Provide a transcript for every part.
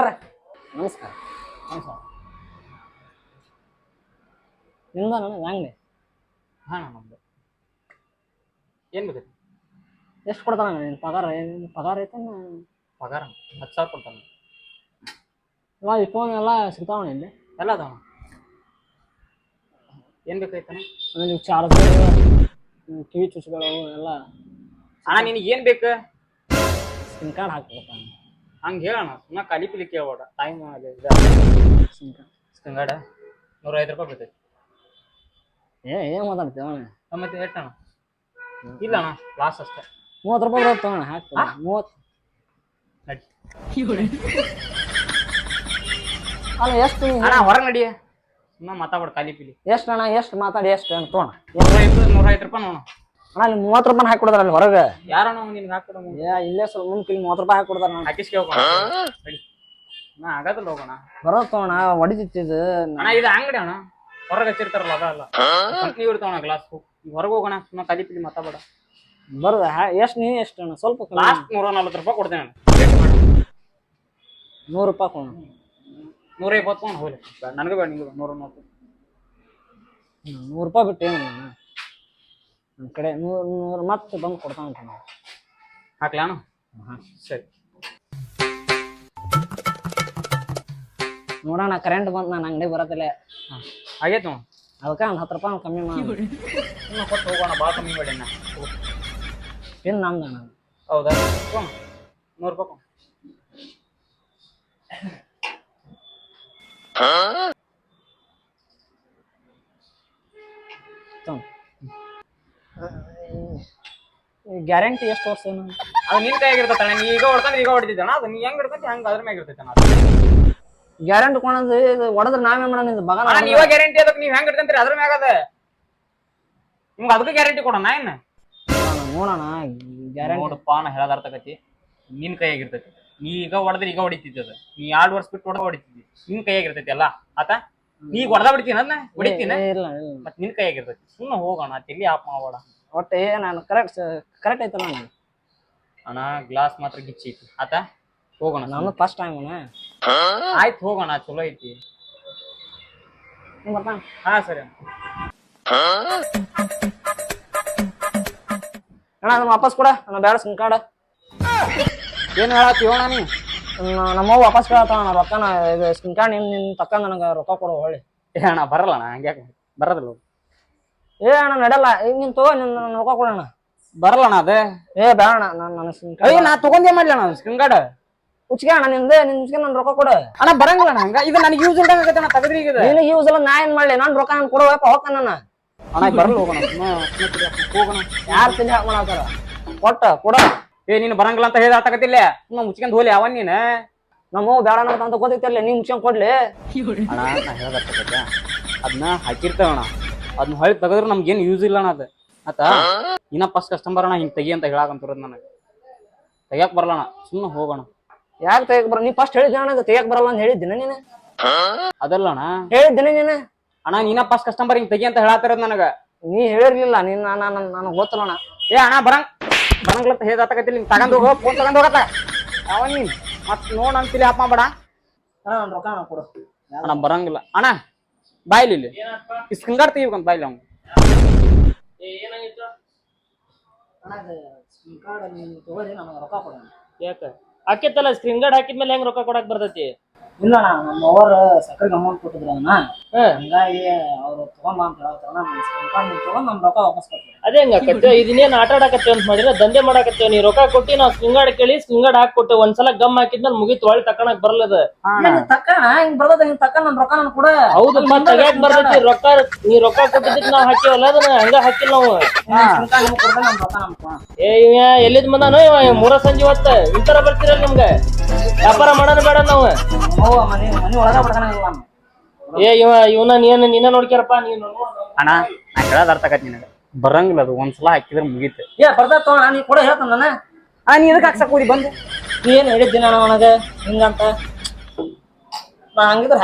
ಸಾಕಾರ ನಮಸ್ಕಾರ. ನಮಸ್ಕಾರ. ನಿಮ್ದು ನನಗೆ ಅಂಗಡಿ ಹಾಂ ಏನ್ ಬೇಕೈತಿ ಎಷ್ಟು ಕೊಡ್ತಾನ ನಿನ್ನ ಪಗಾರ ಏನು ಪಗಾರ ಐತನ? ಪಗಾರ ಹತ್ತು ಸಾವಿರ ಕೊಡ್ತಾನ ಇವಾಗ ಈ ಫೋನ್ ಎಲ್ಲ ಸಿಗ್ತಾವಣ ಇಲ್ಲಿ? ಎಲ್ಲ ಅದಾವ ಏನ್ ಬೇಕಾಯ್ತಾನೆ ಆಮೇಲೆ ಚಾರ್ಜರ್ ಕಿವಿ ಚುಚ್ಗಳು ಎಲ್ಲ ಅಣ್ಣ ನಿನಗೆ ಏನು ಬೇಕು? ಸಿಮ್ ಕಾರ್ಡ್ ಹಾಕ್ಬೇಕಪ್ಪ ಹಂಗೆ ಹೇಳಣ್ಣ ಸುಮ್ಮನೆ ಖಾಲಿ ಪಿಲಿ ಕೇಳ್ಬೇಡ. ಟೈಮ್ ಸಿಂಗಾಡ ನೂರ ಐದು ರೂಪಾಯಿ ಬೀಳ್ತೈತಿ. ಏ ಏನು ಮಾತಾಡ್ತೀವಿ ಅವನು? ಮತ್ತೆ ಎಷ್ಟಣ್ಣ ಇಲ್ಲ ಅಣ್ಣ ಲಾಸ್ ಅಷ್ಟೇ. ಮೂವತ್ತು ರೂಪಾಯಿ ಬರುತ್ತೆ ತಗೋಣ ಹಾಕ್ತೀನಿ. ಮೂವತ್ತು. ಅಲ್ಲ ಎಷ್ಟು ಅಣ್ಣ ಹೊರಗೆ ನಡಿ. ಸುಮ್ಮನೆ ಮಾತಾಡ್ಬೇಡ ಖಾಲಿ ಪಿಲಿ. ಎಷ್ಟು ಅಣ್ಣ ಎಷ್ಟು ಮಾತಾಡಿ ಎಷ್ಟು ಅಂತ ತೊಗೋಣ ನೂರ ಐದು ನೂರ ಐದು ರೂಪಾಯಿ ನೋಡು ಅಣ್ಣ ಅಲ್ಲಿ ಮೂವತ್ತು ರೂಪಾಯಿ ಹಾಕಿ ಕೊಡ್ತಾರ ಅಲ್ಲಿ ಹೊರಗೆ. ಯಾರಣ್ಣ ನಿನ್ಗೆ ಹಾಕ್ಕೊಡ ಏ ಇಲ್ಲೇ ಸ್ವಲ್ಪ ಮುಂದೆ ಕಿಲಿ ಮೂವತ್ತು ರೂಪಾಯಿ ಹಾಕಿ ಕೊಡ್ತಾರ ನಾನು ಹೋಗೋಣ. ನಡಿ ನಾ ಆಗದಲ್ಲ ಹೋಗೋಣ. ಬರೋದು ಅಣ್ಣ ಹೊಡಿತಿದ್ದು ಅಣ್ಣ ಇದು ಅಂಗಡಿ ಅಣ್ಣ. ಹೊರಗೆ ಹಚ್ಚಿರ್ತಾರಲ್ಲ ಅದಲ್ಲ ನೀವು ಇರ್ತಾವಣ ಗ್ಲಾಸ್ ಹೊರಗೆ ಹೋಗೋಣ ಸುಮ್ಮನೆ ಖಾಲಿ ಪಿಲಿ ಮಾತಾಡ ಬರೋದ ಎಷ್ಟು ನೀ ಎಷ್ಟು ಅಣ್ಣ? ಸ್ವಲ್ಪ ಕಮ್ಮಿ. ಲಾಸ್ಟ್ ನೂರ ನಲ್ವತ್ತು ರೂಪಾಯಿ ಕೊಡ್ತೇನೆ ನೂರು ರೂಪಾಯಿ ಕೊಡೋಣ ನೂರ ಇಪ್ಪತ್ತು ಹೋಗ್ಲಿ. ಬೇಡ ನನಗೆ ಬೇಡ ನಿಂಗೆ ನೂರ ನಲ್ವತ್ತು ನೂರು ರೂಪಾಯಿ ಬಿಟ್ಟು ಏನು ನನ್ನ ಕಡೆ ನೂರು ನೂರು ಮತ್ತೆ ಬಂದು ಕೊಡ್ತಾನೆ ನಾವು. ಹಾಕ್ಲಾನು? ಅಣ್ಣ ಸರಿ. ನೋಡೋಣ ಕರೆಂಟ್ ಬಂದು ನಾನು ಅಂಗಡಿ ಬರೋದಿಲ್ಲ ಹಾಂ. ಆಗೈತೆ ಅದಕ್ಕೆ ಒಂದು ಹತ್ತು ರೂಪಾಯಿ ಕಮ್ಮಿ ಮಾಡಿ. ಕೊಟ್ಟು ಹೋಗೋಣ ಭಾಳ ಕಮ್ಮಿ ಮಾಡಿ ಪಿನ್ ನಮ್ದು ನಾನು ಹೌದಾ? ನೂರು ರೂಪಾಯಿ ಕೊಡು. ಗ್ಯಾರಂಟಿ ಎಷ್ಟು ವರ್ಷ ಏನು ಅದು ನಿನ್ ಕೈಯಾಗಿರ್ತೈತೆ ಅಣ್ಣ ನೀ ಈಗ ಹೊಡ್ಕೊಂಡ್ರೆ ಈಗ ಹೊಡಿತಿದ್ದಣ್ಣ ಅದು ನೀ ಹೆಂಗ್ ಹಿಡ್ಕೊಂತಿ ಹಂಗೆ ಅದ್ರ ಮ್ಯಾಗ ಇರ್ತೈತೆ ಅಣ್ಣ ಗ್ಯಾರಂಟಿ ಕೊಣದು ಇದು ಹೊಡೆದ್ರೆ ನಾವೇ ಮಾಡೋಣ ಇದು ಬಗಲ ಅಣ್ಣ ನೀವ ಗ್ಯಾರಂಟಿ ಅದಕ್ಕೆ ನೀವು ಹೆಂಗ್ ಹಿಡ್ಕೊಂತೀರಿ ಅದ್ರ ಮ್ಯಾಗ ಅದ ನಿಮ್ಗೆ ಅದಕ್ಕೆ ಗ್ಯಾರಂಟಿ ಕೊಡೋಣ ಏನು ನೋಡೋಣ ಗ್ಯಾರಂಟಿ ನೋಡಪ್ಪ ನಾ ಹೇಳೋದ್ ಅರ್ಥಕತಿ ನಿನ್ ಕೈಯಾಗಿರ್ತೈತಿ ನೀ ಈಗ ಹೊಡೆದ್ರೆ ಈಗ ಹೊಡಿತಿದ್ದ ಅದು ನೀ ಎರಡು ವರ್ಷ ಬಿಟ್ಟು ಹೊಡೆದ ಹೊಡಿತಿದ್ದಿ ನಿನ್ ಕೈಯಾಗಿರ್ತೈತಿ ಅಲ್ಲ ಆತ ನೀ ಈಗ ಹೊಡೆದ ಬಿಡ್ತೀನಿ ಅದನ್ನ ಹೊಡಿತೀನಿ ಇಲ್ಲ ಇಲ್ಲ ಮತ್ ನಿನ್ ಕೈಯಾಗಿರ್ತೈತಿ ಸುಮ್ಮನೆ ಹೋಗೋಣ ತಲಿ ಆಪ್ ಮಾಡಬೇಡ ಒಟ್ಟು ನಾನು ಕರೆಕ್ಟ್ ಕರೆಕ್ಟ್ ಐತಲ್ಲ ನಾನು ಅಣ್ಣ ಗ್ಲಾಸ್ ಮಾತ್ರ ಗಿಚ್ಚೈತಿ ಆತ ಹೋಗೋಣ ನಾನು ಫಸ್ಟ್ ಟೈಮ್ ಆಯ್ತು ಹೋಗೋಣ ಚಲೋ ಐತಿ. ಹಾ ಸರಿ ಅಣ್ಣ. ಅದನ್ನ ವಾಪಸ್ ಕೊಡ ನನ್ನ ಬೇಡ ಸಿಮ್ ಏನು ಹೇಳತ್ತಿ ಹೋಣ ನೀ ನಮ್ಮವ್ವ ವಾಪಸ್ ಕೇಳತ್ತಣ್ಣ ರೊಕ್ಕನ ಇದು ಸಿಮ್ ಕಾರ್ಡ್ ನಿನ್ ನಿನ್ನ ತಕ್ಕ ನನಗೆ ರೊಕ್ಕ ಕೊಡು ಹೊಳ್ಳಿ. ಅಣ್ಣ ಬರಲ್ಲ ಅಣ್ಣ ಹಂಗ್ಯಾಕೆ ಬರೋದಿಲ್ಲ. ಏ ಅಣ್ಣ ನಡಲ್ಲ. ನೀನ್ ತಗೋ ನಿನ್ ನೋಡ್ಕೊ ಕೊಡೋಣ ಬರಲ್ಲ ಅಣ್ಣ. ಅದೇ? ಏ ಬೇಡ ಅಣ್ಣ ನಾನು ನನ್ನ ಅಯ್ಯ ನಾ ತಗೊಂಡೇ ಮಾಡ್ಲಿ ಅಣ್ಣ ಸ್ಕ್ರೀನ್ ಕಾರ್ಡ್? ಉಚ್ಕೆ ಅಣ್ಣ ನಿಂದ ನಿನ್ ಉಚ್ಕೆ ನಾನು ರೊಕ್ಕ ಕೊಡು. ಅಣ್ಣ ಬರಂಗಿಲ್ಲ ಅಣ್ಣ ಹಂಗ. ಇದು ನನಗೆ ಯೂಸ್ ಉಂಟಾಗತ್ತೆ ಅಣ್ಣ ತಗದ್ರಿ ಈಗ. ನಿನಗೆ ಯೂಸ್ ಎಲ್ಲ ನಾ ಏನ್ ಮಾಡ್ಲಿ? ನಾನು ರೊಕ್ಕ ನಾನು ಕೊಡುವಪ್ಪ ಹೋಗ್ತಾನ ನನ್ನ ಅಣ್ಣ ಬರಲ್ಲ ಹೋಗೋಣ. ಸುಮ್ನೆ- ಸುಮ್ನೆ ಹೋಗೋಣ. ಯಾರು ತಿಂಡಿ ಹಾಕ್ ಮಾಡತ್ತಾರ ಕೊಟ್ಟ ಕೊಡ. ಏ ನೀನು ಬರಂಗಿಲ್ಲ ಅಂತ ಹೇಳಿ ಆತಕತ್ತಿಲ್ಲ ಸುಮ್ಮನೆ ಮುಚ್ಕೊಂಡ್ ಹೋಲಿ ಅವನ್ ನೀನು? ನಮ್ಮವ್ವ ಬೇಡ ಅಂತ ಗೊತ್ತೈತಿಲ್ಲ ನೀನ್ ಮುಚ್ಕೊಂಡ್ ಕೊಡ್ಲಿ. ಅಣ್ಣ ನಾ ಹೇಳಕತ್ತ ಅದನ್ನ ಹಾಕಿರ್ತೇವಣ್ಣ ಅದನ್ನ ಹೊಳಿ ತೆಗೆದ್ರೆ ನಮ್ಗೆ ಏನು ಯೂಸ್ ಇಲ್ಲ ಅಣ್ಣ ಅದು ಆತ ಇನ್ನ ಫಸ್ಟ್ ಕಸ್ಟಮರ್ ಅಣ್ಣ ಹಿಂಗ್ ತೆಗಿ ಅಂತ ಹೇಳಾಕಂತಿರೋದು ನನಗೆ. ತೆಗಿಯಕ್ ಬರಲ್ಲ ಅಣ್ಣ ಸುಮ್ನ ಹೋಗೋಣ. ಯಾಕೆ ತೆಗಿಯಕ್ ಬರ ನೀ ಫಸ್ಟ್ ಹೇಳಿದ್ದೆ ಅಣ್ಣ ತೆಗಿಯಕ್ ಬರಲ್ಲ ಅಂತ ಹೇಳಿದ್ದಿನ ನೀನು? ಅದಲ್ಲ ಅಣ್ಣ ಹೇಳಿದ್ದಿನ ನೀನು? ಅಣ್ಣ ನೀನ ಫಸ್ಟ್ ಕಸ್ಟಮರ್ ಹಿಂಗ್ ತೆಗಿ ಅಂತ ಹೇಳಾತಿರೋದು ನನಗ. ನೀ ಹೇಳಿರ್ಲಿಲ್ಲ ನೀನ್ ನಾನು ನನಗೆ ಗೊತ್ತಲ್ಲ ಅಣ್ಣ ಏ ಅಣ್ಣ ಬರಂಗ್. ಬರಂಗ್ಲ ಅಂತ ಹೇಳಾತಕತ್ತಿಲ್ಲ ಹಿಂಗ್ ತಗೊಂಡ್ ಹೋಗೋ ಫೋನ್ ತಗೊಂಡ್ ಹೋಗತ್ತ ಅವನ್ ನೀನ್? ಮತ್ ನೋಡ್ ಅಂತಿಲ್ಲ ಅಪ್ಪ ಬೇಡ ಅಣ್ಣ ರೊಕ್ಕ ಕೊಡು. ಅಣ್ಣ ಬರಂಗಿಲ್ಲ. ಅಣ್ಣ ಬಾಯ್ಲಿ ಇಲ್ಲಿ? ಈ ಸ್ಕ್ರೀನ್ ತೆಗಿಬೇಕಂತ ಬಾಯ್ಲಿ ಅವ್ನು. ಯಾಕ? ಹಾಕಿತ್ತಲ್ಲ ಸ್ಕ್ರೀನ್ ಗಾರ್ಡ್ ಹಾಕಿದ್ಮೇಲೆ ಹೆಂಗ್ ರೊಕ್ಕ ಕೊಡಕ್ ಬರ್ತೈತಿ? ಇಲ್ಲ ಅಣ್ಣ ನಮ್ಮ ಅವ್ರ ಸಕ್ಕರೆಗೆ ಅಮೌಂಟ್ ಕೊಟ್ಟಿದ್ರು ಅದನ್ನ. ಹಂಗಾಗಿ ಅವ್ರು ತಗೊಂಬ ಅಂತ ಹೇಳ್ತಾರ ನನ್ನ ಸಿಮ್ ತಗೊಂಡ್ ನಮ್ಮ ರೊಕ್ಕ ವಾಪಸ್ ಕೊಡ್ತೀನಿ ಅದೇ ಹೆಂಗ ಇದನ್ನೇನ್ ಆಟ ಆಡಕತ್ತೇವ ಅಂತ ಮಾಡಿದ್ರೆ ದಂಧೆ ಮಾಡಕತ್ತೇವ ನೀ ರೊಕ್ಕ ಕೊಟ್ಟಿ ನಾವ್ ಗಾರ್ಡ್ ಕೇಳಿ ಸ್ಕ್ರೀನ್ ಹಾಕೊಟ್ಟು ಹಾಕಿ ಸಲ ಒಂದ್ಸಲ ಗಮ್ ಹಾಕಿದ್ಮೇಲೆ ಮುಗಿತ್. ಒಳ್ಳೆ ತಕೊಳಕ್ ಬರಲ್ಲದ ತಕ್ಕಣ ಹಿಂಗ್ ಬರ್ತದ ಹಿಂಗ್ ತಕ್ಕ ನನ್ನ ರೊಕ್ಕ ನಾನು ಕೂಡ. ಹೌದು ಮತ್ ತೆಗ್ಯಾಕ್ ಬರ್ತೈತಿ ರೊಕ್ಕ ನೀ ರೊಕ್ಕ ಕೊಟ್ಟಿದ್ದಕ್ ನಾವ್ ಹಾಕಿವಲ್ಲ ಅದನ್ನ ಹಂಗ ಹಾಕಿಲ್ಲ ನಾವು. ಸಿಮ್ ಕಾರ್ಡ್ ನಿಮ್ಗೆ ಕೊಡ್ದೆ ನಮ್ಮ ರೊಕ್ಕ ನಮ್ಗೆ ಏ ಇವ ಎಲ್ಲಿದ್ ಬಂದಾನು ಇವ? ಮೂರ ಸಂಜೆ ಹೊತ್ತ. ಇಂತರ ಬರ್ತಿರಲ್ಲ ನಿಮ್ಗೆ? ವ್ಯಾಪಾರ ಮಾಡೋಣ ಬೇಡ ನಾವು. ಮನೆ ಮನೆ ಒಳಗ ಬಿಡ್ತಾನಿಲ್ಲ ನಾನು ಏ ಇವ ಇವನ ನೀನ್ ನೀನ ನೋಡ್ಕ್ಯಾರಪ್ಪ ನೀನು ಅಣ್ಣ ನಾ ಕೇಳದ ಅರ್ಥ ಆಗತ್ತೆ ನಿನಗೆ. ಬರಂಗಿಲ್ಲ ಅದು ಒಂದ್ಸಲ ಹಾಕಿದ್ರೆ ಮುಗೀತು. ಏ ಬರ್ತಾ ತಗೋಣ ನೀ ಕೂಡ ಹೇಳ್ತಾನ ನಾನು. ಆ ನೀ ಇದಕ್ಕೆ ಹಾಕ್ಸಕ್ ಹೋಗಿ ಬಂದು? ನೀ ಏನ್ ಹೇಳಿದ್ದೀನಿ ಅಣ್ಣ ನನಗೆ? ಹಿಂಗಂತ? ನಾ ಹಂಗಿದ್ರೆ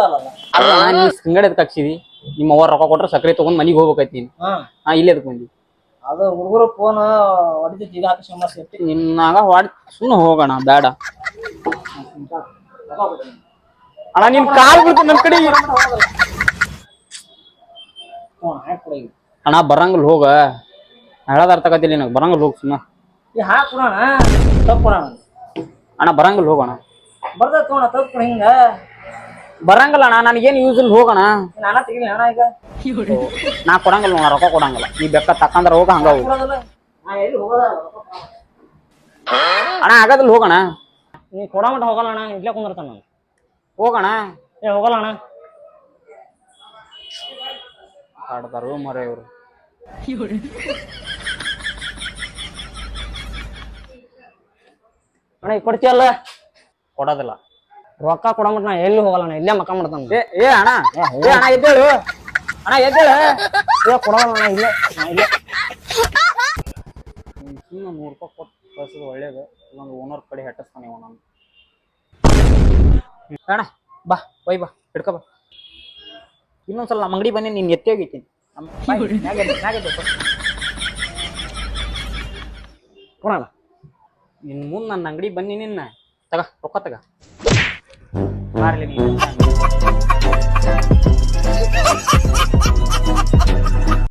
ಅಲ್ಲ ಅಲ್ಲ ನೀ ಸಿಂಗಡ್ ಎದಕ್ಕೆ ಹಾಕ್ಸಿದಿ? ನಿಮ್ಮ ಅವ್ವ ರೊಕ್ಕ ಕೊಟ್ರೆ ಸಕ್ಕರೆ ತಗೊಂಡ್ ಮನಿಗೆ ಹೋಗ್ಬೇಕಾಯ್ತು ನೀನು. ಹಾ. ಹಾ ಇಲ್ಲೇ ಎದಕ್ಕೆ ಬಂದಿ? ಅದು ಹುಡುಗರು ಫೋನ್ ಹೊಡೆದಿತ್ತು ಈಗ ನಿನ್ನಾಗ ಹೊಡ್ ಸುಮ್ಮನೆ ಹೋಗೋಣ ಬೇಡ. ಅಣ್ಣ ನಿನ್ ಕಾಲ್ ಬಿಡ್ತೀನಿ ನನ್ ಕಡೆ. ಅಣ್ಣ ಬರಂಗಿಲ್ಲ ಹೋಗ. ಹೇಳದ ಅರ್ಥ ಆಗತ್ತಿಲ್ಲ ನಿನಗೆ. ಬರಂಗಿಲ್ಲ ಹೋಗ್ ಸುಮ್ಮ ಅಣ್ಣ. ಬರಂಗಿಲ್ಲ ಹೋಗೋಣ ಹಿಂಗ. ಬರಂಗಿಲ್ಲ ಅಣ್ಣ ನನಗೇನು ಯೂಸ್ ಇಲ್ಲ ಹೋಗೋಣ ನಾನ ತೆಗಿಲಿ ಅಣ್ಣ ಈಗ. ನಾ ಕೊಡಂಗಿಲ್ಲ ನೋಡ ರೊಕ್ಕ ಕೊಡಂಗಿಲ್ಲ. ಈ ಬೆಕ್ಕ ತಕ್ಕಂದ್ರ ಹೋಗ ಹಂಗ ಅಣ್ಣ ಆಗದಿಲ್ಲ ಹೋಗೋಣ ನೀ ಕೊಡ ಮಟ್ಟ ಹೋಗಲ್ಲ ಅಣ್ಣ ಇಲ್ಲೇ ಕುಂದಿರ್ತಾನ ನಾನು ಹೋಗೋಣ? ಏ ಹೋಗಲ್ಲ ಅಣ್ಣ ಆಡ್ತಾರು ಮರ ಇವರು. ಅಣ್ಣ ಈಗ ಕೊಡ್ತೀಯಲ್ಲ? ಕೊಡೋದಿಲ್ಲ. ರೊಕ್ಕ ಕೊಡ ಮಟ್ಟ ನಾ ಎಲ್ಲಿ ಹೋಗಲ್ಲ ಅಣ್ಣ ಇಲ್ಲೇ ಮಕ್ಕ ಮಾಡ್ತಾನ ಏ ಏ ಅಣ್ಣ. ಏ ಅಣ್ಣ ಎದ್ದೇಳು. ಅಣ್ಣ ಎದ್ದೇಳು. ಏ ಕೊಡಲ್ಲ ಅಣ್ಣ ಇಲ್ಲೇ. ನಾ ಇಲ್ಲೇ. ಸುಮ್ಮನೆ ನೂರು ರೂಪಾಯಿ ಕೊಟ್ಟು ಕಳ್ಸೋದು ಒಳ್ಳೇದು. ಇಲ್ಲೊಂದು ಓನರ್ ಕಡೆ ಹೆಟ್ಟಿಸ್ತಾನೆ ನಾನು ಅಣ್ಣ ಬಾ ಒಯ್ ಬಾ ಹಿಡ್ಕೊ ಬಾ. ಇನ್ನೊಂದ್ಸಲ ನಮ್ಮ ಅಂಗಡಿ ಬನ್ನಿ ನೀನು ಎತ್ತಿ ಹೋಗಿತ್ತೀನಿ ಕೊಡೋಣ ನಿನ್ನ ಮುಂದೆ ನನ್ನ ಅಂಗಡಿ ಬನ್ನಿ ನಿನ್ನ. ತಗ ರೊಕ್ಕ ತಗ. ಮಾರಲಿ ನೀನು.